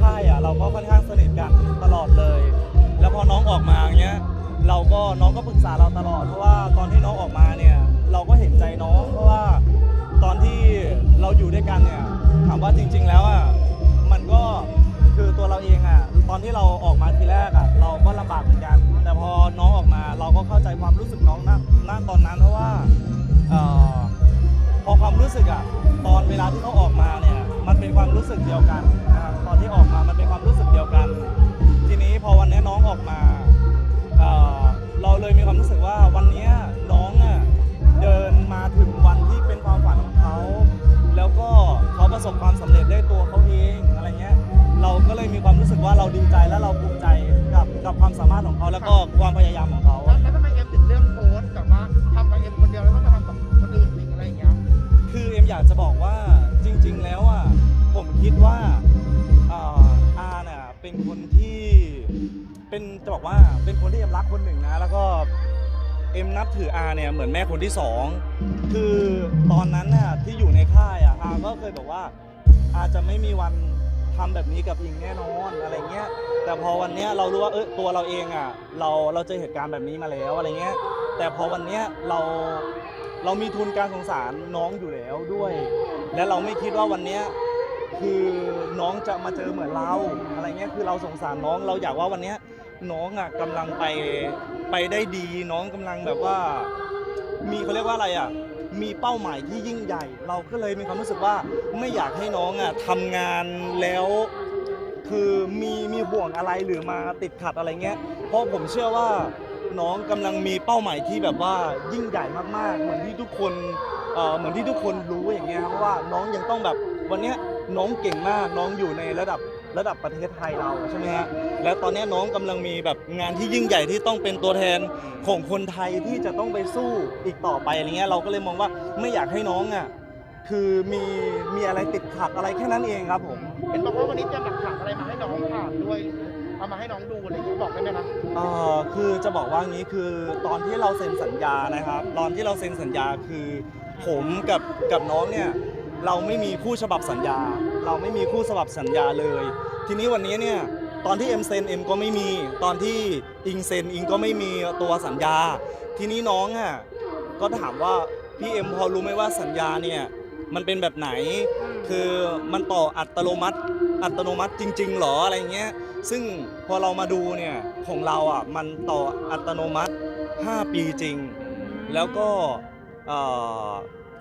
ค่ายอะเราก็ค่อนข้างสนิทกันตลอดเลย แล้วพอน้องออกมาเงี้ยเราก็น้องก็ปรึกษาเราตลอดเพราะว่าตอนที่น้องออกมาเนี่ยเราก็เห็นใจน้อง เพราะว่าตอนที่เราอยู่ด้วยกันเนี่ยถามว่าจริง ๆ แล้วอะมันก็คือตัวเราเองอะตอนที่เราออกมาทีแรกอะเราก็ลำบากเหมือนกัน แต่พอน้องออกมาเราก็เข้าใจความรู้สึกน้องณณตอนนั้นเพราะว่าออพอความรู้สึกอะตอนเวลาที่เขา รู้สึกว่าวันนี้น้องอะเดินมาถึงวันที่เป็นความฝันของเขา แล้วก็เขาประสบความสำเร็จด้วยตัวเขาเองอะไรเงี้ยเราก็เลยมีความรู้สึกว่าเราดีใจและเราภูมิใจกับกับความสามารถของเขาแล้วก็ความพยายามของเขาแล้วทำไมเอ็มถึงเลือกโพสต์แบบว่าทำกับเอ็มคนเดียวแล้วต้องมาทำกับคนอื่นอีกอะไรอย่างเงี้ยคือเอ็มอยากจะบอกว่าจริง ๆ แล้วอะผมคิดว่าอ่าอาเนี่ยเป็นคนที่เป็นจะบอกว่าเป็นคนที่เอ็มรักคนหนึ่งนะ แล้วก็ เอ็มนับถืออาเนี่ยเหมือนแม่คนที่สองคือตอนนั้นน่ะที่อยู่ในค่ายอะอาก็เคยบอกว่าอาจะไม่มีวันทำแบบนี้กับอิงแน่นอนอะไรเงี้ย แต่พอวันเนี้ยเรารู้ว่าเออตัวเราเองอะเราเราเจอเหตุการณ์แบบนี้มาแล้วอะไรเงี้ย แต่พอวันเนี้ยเราเรามีทุนการสงสารน้องอยู่แล้วด้วย และเราไม่คิดว่าวันเนี้ยคือน้องจะมาเจอเหมือนเราอะไรเงี้ยคือเราสงสารน้องเราอยากว่าวันเนี้ย น้องอะกำลังไปไปได้ดีน้องกำลังแบบว่า มีเขาเรียกว่าอะไรอะ มีเป้าหมายที่ยิ่งใหญ่ เราก็เลยมีความรู้สึกว่าไม่อยากให้น้องอะทำงานแล้ว คือมีมีห่วงอะไรหรือมาติดขัดอะไรเงี้ย เพราะผมเชื่อว่าน้องกำลังมีเป้าหมายที่แบบว่ายิ่งใหญ่มากๆ เหมือนที่ทุกคนเอ่อเหมือนที่ทุกคนรู้อย่างเงี้ยครับเพราะว่าน้องยังต้องแบบวันเนี้ยน้องเก่งมากน้องอยู่ในระดับ ระดับประเทศไทยเราใช่ไหมฮะแล้วตอนเนี้ยน้องกำลังมีแบบงานที่ยิ่งใหญ่ที่ต้องเป็นตัวแทนของคนไทยที่จะต้องไปสู้อีกต่อไปอะไรเงี้ยเราก็เลยมองว่าไม่อยากให้น้องอะคือมีมีอะไรติดขัดอะไรแค่นั้นเองครับผม เห็นบอกว่าวันนี้เตรียมหลักฐานอะไรมาให้น้องผ่านด้วย เอามาให้น้องดูอะไรอย่างเงี้ยบอกได้ไหมนะเอ่อคือจะบอกว่างี้คือตอนที่เราเซ็นสัญญานะครับ ตอนที่เราเซ็นสัญญาคือ ผมกับกับน้องเนี่ยเราไม่มีคู่ฉบับสัญญา เราไม่มีคู่ฉบับสัญญาเลย ทีนี้วันนี้เนี่ยตอนที่เอ็มเซ็นเอ็มก็ไม่มี ตอนที่อิงเซ็นอิงก็ไม่มีตัวสัญญา ทีนี้น้องอะก็ถามว่าพี่เอ็มพอรู้ไหมว่าสัญญาเนี่ยมันเป็นแบบไหน คือมันต่ออัตโนมัติ อัตโนมัติจริง ๆหรออะไรเงี้ย ซึ่งพอเรามาดูเนี่ยของเราอะมันต่ออัตโนมัติ 5 ปีจริง แล้วก็เอ่อ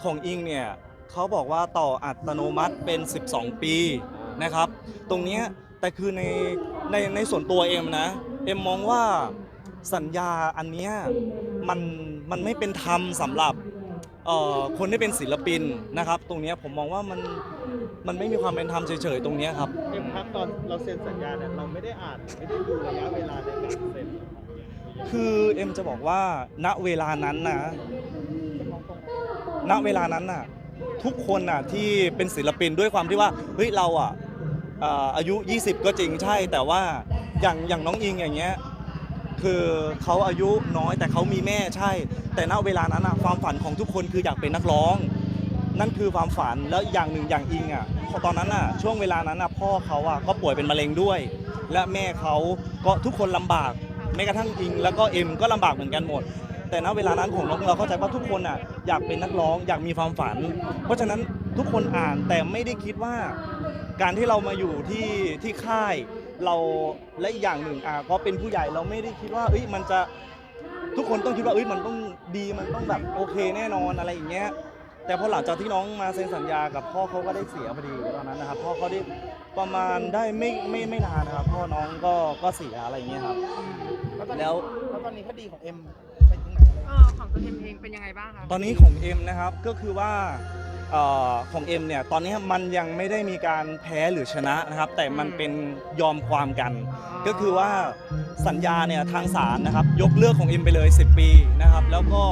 ของอิงเนี่ย เขาบอกว่าต่ออัตโนมัติเป็น 12 ปีนะครับ ตรงเนี้ยแต่คือในในในส่วนตัวเอ็มนะเอ็มมองว่าสัญญาอันเนี้ยมันมันไม่เป็นธรรมสำหรับเอ่อคนที่เป็นศิลปินนะครับ ตรงเนี้ยผมมองว่ามันมันไม่มีความเป็นธรรมเฉยๆตรงเนี้ยครับ เอ็มครับตอนเราเซ็นสัญญาเนี่ยเราไม่ได้อ่านไม่ได้ดูระยะเวลาในการเซ็นคือเอ็มจะบอกว่าณเวลานั้นนะณเวลานั้นน่ะ ทุกคนน่ะที่เป็นศิลปินด้วยความที่ว่าเฮ้ยเราอะเอ่ออายุ 20 ก็จริงใช่ แต่ว่าอย่างอย่างน้องอิงอย่างเงี้ยคือเขาอายุน้อยแต่เขามีแม่ใช่ แต่ณเวลานั้นน่ะความฝันของทุกคนคืออยากเป็นนักร้อง นั่นคือความฝันแล้วอย่างหนึ่งอย่างอิงอะตอนนั้นอะช่วงเวลานั้นอะพ่อเขาอะก็ป่วยเป็นมะเร็งด้วย และแม่เขาก็ทุกคนลำบากแม้กระทั่งอิง แล้วก็เอ็มก็ลำบากเหมือนกันหมด แต่ณเวลานั้นของน้องเราเข้าใจว่าทุกคนอะอยากเป็นนักร้องอยากมีความฝัน เพราะฉะนั้นทุกคนอ่านแต่ไม่ได้คิดว่าการที่เรามาอยู่ที่ที่ค่ายเราและอีกอย่างหนึ่งอะก็เป็นผู้ใหญ่เราไม่ได้คิดว่าเอ้ยมันจะทุกคนต้องคิดว่าเอ้ยมันต้องดีมันต้องแบบโอเคแน่นอนอะไรอย่างเงี้ยแต่พอหลังจากที่น้องมาเซ็นสัญญากับพ่อเขาก็ได้เสียพอดีตอนนั้นนะครับพ่อเขาได้ประมาณได้ไม่ไม่ไม่นานนะครับพ่อน้องก็ก็เสียอะไรอย่างเงี้ยครับ แล้วตอนแล้นี้วแล้วตอนนี้คดีของเอ็มไปถึงไหน อะไรเออของตัวเอ็มเองเป็นยังไงบ้างคะตอนนี้ของเอ็มนะครับก็คือว่าเอ่อของเอ็มเนี่ยตอนนี้มันยังไม่ได้มีการแพ้หรือชนะนะครับ แต่มันเป็นยอมความกัน ก็คือว่าสัญญาเนี่ยทางศาลนะครับ ยกเลิกของเอ็มไปเลย 10 ปีนะครับ แล้วก็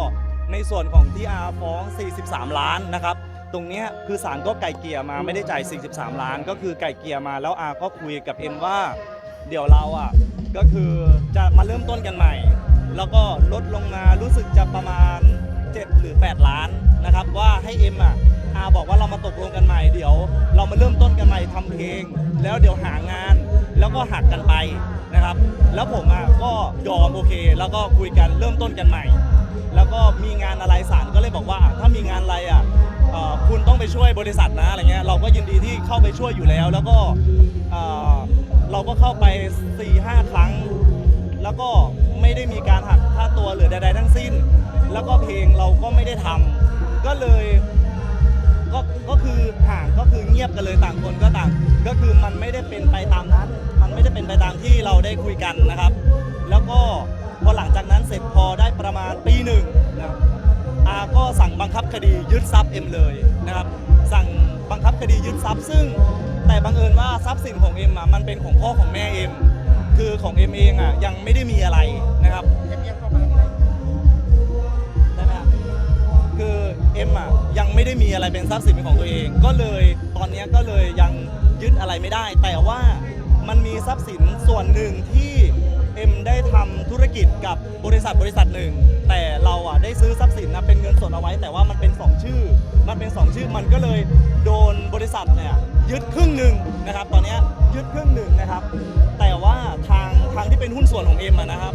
ในส่วนของที่อาฟ้อง 43 ล้านนะครับ ตรงเนี้ยคือศาลก็ไก่เกลี่ยมาไม่ได้จ่าย 43 ล้าน ก็คือไก่เกลี่ยมาแล้วอาก็คุยกับเอ็มว่า เดี๋ยวเราอะก็คือจะมาเริ่มต้นกันใหม่ แล้วก็ลดลงมารู้สึกจะประมาณ 7 หรือ 8 ล้านนะครับ ว่าให้เอ็มอะอาบอกว่าเรามาตกลงกันใหม่เดี๋ยว เรามาเริ่มต้นกันใหม่ทำเพลง แล้วเดี๋ยวหางาน แล้วก็หักกันไปนะครับ แล้วผมอะก็ยอมโอเค แล้วก็คุยกันเริ่มต้นกันใหม่ แล้วก็มีงานอะไรสารก็เลยบอกว่า ถ้ามีงานอะไรอะคุณต้องไปช่วยบริษัทนะอะไรเงี้ยเราก็ยินดีที่เข้าไปช่วยอยู่แล้ว แล้วก็เอ่อเราก็เข้าไป4ี่ห้าครั้ง แล้วก็ ไม่ได้มีการหักค่าตัวหรือใดๆทั้งสิ้น แล้วก็เพลงเราก็ไม่ได้ทำก็เลยก็ก็คือห่างก็คือเงียบกันเลยต่างคนก็ต่าง ก็คือมันไม่ได้เป็นไปตามนั้น มันไม่ได้เป็นไปตามที่เราได้คุยกันนะครับ แล้วก็พอหลังจากนั้นเสร็จพอได้ประมาณปีหนึ่งนะครับอาก็สั่งบังคับคดียึดทรัพย์เอ็มเลยนะครับ สั่งบังคับคดียึดทรัพย์ซึ่งแต่บังเอิญว่าทรัพย์สินของเอ็มอะมันเป็นของพ่อของแม่เอ็ม คือของเอ็มเองอะยังไม่ได้มีอะไรนะครับเอ็มยังเข้ามาไหนได้ไหมครับคือเอ็มอะยังไม่ได้มีอะไรเป็นทรัพย์สินเป็นของตัวเอง ก็เลยตอนนี้ก็เลยยังยึดอะไรไม่ได้ แต่ว่ามันมีทรัพย์สินส่วนหนึ่งที่เอ็มได้ทำธุรกิจกับบริษัทบริษัทหนึ่ง แต่เราอะได้ซื้อทรัพย์สินนะเป็นเงินสดเอาไว้ แต่ว่ามันเป็นสองชื่อ มันเป็นสองชื่อมันก็เลย โดนบริษัทเนี่ยยึดครึ่งหนึ่งนะครับ ตอนเนี้ยยึดครึ่งหนึ่งนะครับ แต่ว่าทางทางที่เป็นหุ้นส่วนของเอ็มอะนะครับ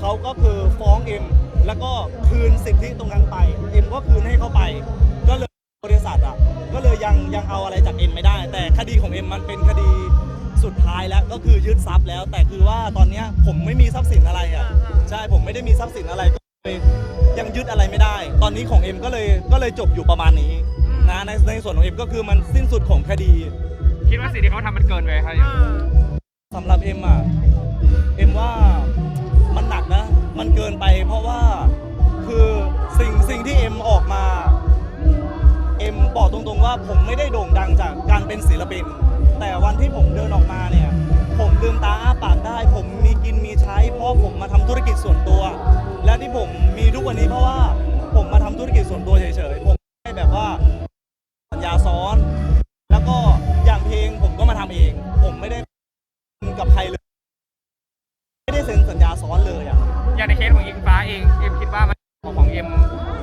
เขาก็คือฟ้องเอ็มแล้วก็คืนสิทธิตรงนั้นไปเอ็มก็คืนให้เขาไป ก็เลยบริษัทอะก็เลยยังยังเอาอะไรจากเอ็มไม่ได้ แต่คดีของเอ็มมันเป็นคดีสุดท้ายแล้วก็คือยึดทรัพย์แล้ว แต่คือว่าตอนเนี้ยผมไม่มีทรัพย์สินอะไรอะใช่ผมไม่ได้มีทรัพย์สินอะไรก็เลยยังยึดอะไรไม่ได้ ตอนนี้ของเอ็มก็เลยก็เลยจบอยู่ประมาณนี้ นะในในส่วนของเอ็มก็คือมันสิ้นสุดของคดีคิดว่าสิ่งที่เขาทำมันเกินไปครับสำหรับเอ็มอะเอ็มว่ามันหนักนะ มันเกินไปเพราะว่าคือสิ่งสิ่งที่เอ็มออกมา เอ็มบอกตรงๆว่าผมไม่ได้โด่งดังจากการเป็นศิลปิน แต่วันที่ผมเดินออกมาเนี่ย ผมลืมตาอ้าปากได้ ผมมีกินมีใช้ เพราะผมมาทำธุรกิจส่วนตัว และที่ผมมีทุกวันนี้เพราะว่าผมมาทำธุร ซ็นสัญญาซ้อนเลยอะอย่างในเคสของอิงฟ้าเองเอ็มคิดว่ามันของเอ็ม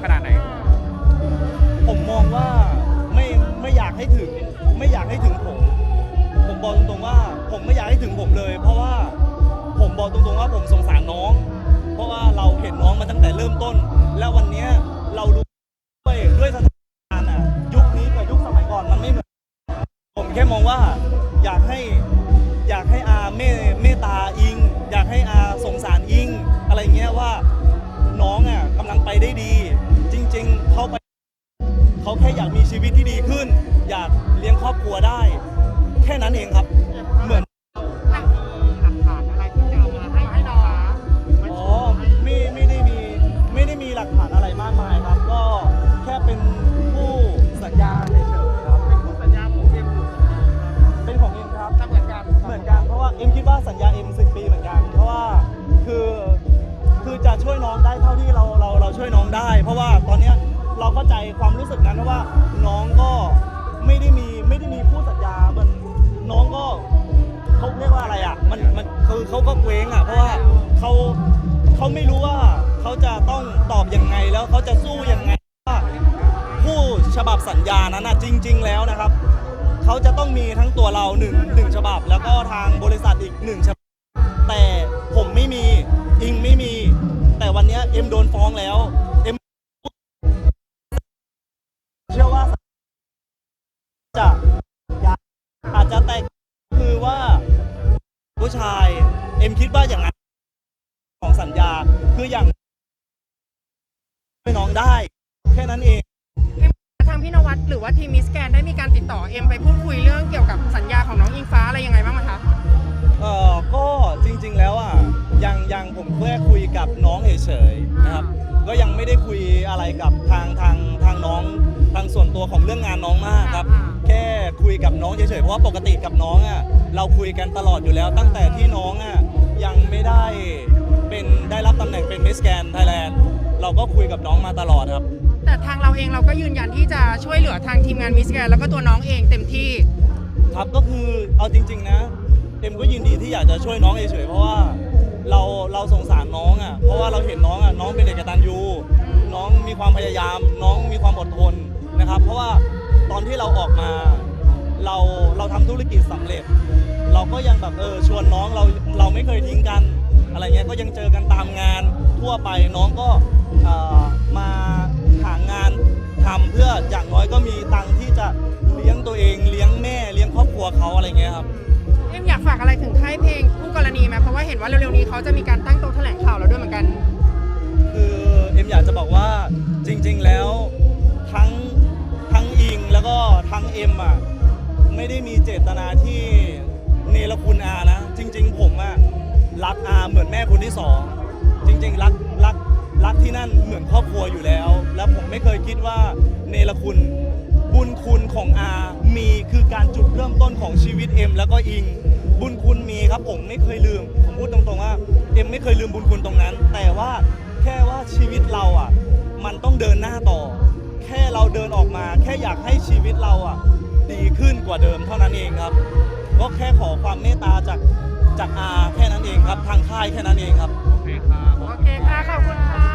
ขนาดไหน ผมมองว่าไม่ไม่อยากให้ถึงไม่อยากให้ถึงผม ผมบอกตรงๆว่าผมไม่อยากให้ถึงผมเลย เพราะว่าผมบอกตรงๆว่าผมสงสารน้อง เพราะว่าเราเห็นน้องมาตั้งแต่เริ่มต้น แล้ววันเนี้ยเรารู้ ไปได้ดี จริง ๆ เขาไปเขาแค่อยากมีชีวิตที่ดีขึ้น อยากเลี้ยงครอบครัวได้ แค่นั้นเองครับ เหมือน เราเข้าใจความรู้สึกนั้นเพราะว่าน้องก็ไม่ได้มีไม่ได้มีคู่สัญญา มันน้องก็เขาเรียกว่าอะไรอะ มันมันคือเขาก็เกรงอะ เพราะว่าเขาเขาไม่รู้ว่าเขาจะต้องตอบยังไงแล้วเขาจะสู้ยังไงว่าผู้ฉบับสัญญานั้นอะจริง ๆ แล้วนะครับเขาจะต้องมีทั้งตัวเราหนึ่งหนึ่งฉบับ แล้วก็ทางบริษัทอีกหนึ่งฉบับ แต่ผมไม่มีอิงไม่มี แต่วันนี้เอ็มโดนฟ้องแล้ว จะอาจจะแตกคือว่าผู้ชายเอ็มคิดว่าอย่างนั้นของสัญญาคืออย่างให้น้องได้ แค่นั้นเองทางพี่นวัดหรือว่าทีมมิสแกนได้มีการติดต่อเอ็มไปพูดคุยเรื่องเกี่ยวกับสัญญาของน้องอิงฟ้าอะไรยังไงบ้างไหมคะเออก็จริง ๆ แล้วอะยังยังผมแค่คุยกับน้องเฉยๆนะครับ ก็ยังไม่ได้คุยอะไรกับทางทางทางน้องทางส่วนตัวของเรื่องงานน้องมากครับอ่า แค่คุยกับน้องเฉยๆเพราะว่าปกติกับน้องอะเราคุยกันตลอดอยู่แล้ว ตั้งแต่ที่น้องอะยังไม่ได้เป็นได้รับตำแหน่งเป็นมิสแกนไทยแลนด์เราก็คุยกับน้องมาตลอดครับ แต่ทางเราเองเราก็ยืนยันที่จะช่วยเหลือทางทีมงานมิสแกนแล้วก็ตัวน้องเองเต็มที่ ครับก็คือเอาจริง ๆ นะเอ็มก็ยินดีที่ที่อยากจะช่วยน้องเฉยๆเพราะว่าเราเราสงสารน้องอะเพราะว่าเราเห็นน้องอะน้องเป็นเด็กกตัญญูน้องมีความพยายาม น้องมีความอดทนนะครับ เพราะว่า ตอนที่เราออกมา เราเราทำธุรกิจสำเร็จ เราก็ยังแบบเออชวนน้องเราเราไม่เคยทิ้งกัน อะไรเงี้ยก็ยังเจอกันตามงานทั่วไปน้องก็เอ่อมาหางานทำเพื่ออย่างน้อยก็มีตังค์ที่จะเลี้ยงตัวเองเลี้ยงแม่เลี้ยงครอบครัวเขาอะไรเงี้ยครับ เอ็มอยากฝากอะไรถึงค่ายเพลงคู่กรณีไหมเพราะว่าเห็นว่าเร็วๆนี้เขาจะมีการตั้งโต๊ะแถลงข่าวแล้วด้วยเหมือนกัน คือเอ็มอยากจะบอกว่าจริง ๆ แล้ว ไม่ได้มีเจตนาที่เนรคุณอานะ จริง ๆ ผมอะรักอาเหมือนแม่คนที่สองจริง ๆ รักรักรักที่นั่นเหมือนครอบครัวอยู่แล้ว แล้วผมไม่เคยคิดว่าเนรคุณบุญคุณของอามีคือการจุดเริ่มต้นของชีวิตเอ็มแล้วก็อิง บุญคุณมีครับผมไม่เคยลืม ผมพูดตรงๆว่าเอ็มไม่เคยลืมบุญคุณตรงนั้น แต่ว่าแค่ว่าชีวิตเราอะ มันต้องเดินหน้าต่อ แค่เราเดินออกมา แค่อยากให้ชีวิตเราอะ ดีขึ้นกว่าเดิมเท่านั้นเองครับ ก็แค่ขอความเมตตาจากจากอาแค่นั้นเองครับ ทางค่ายแค่นั้นเองครับ โอเคครับโอเคค่ะ ขอบคุณค่ะ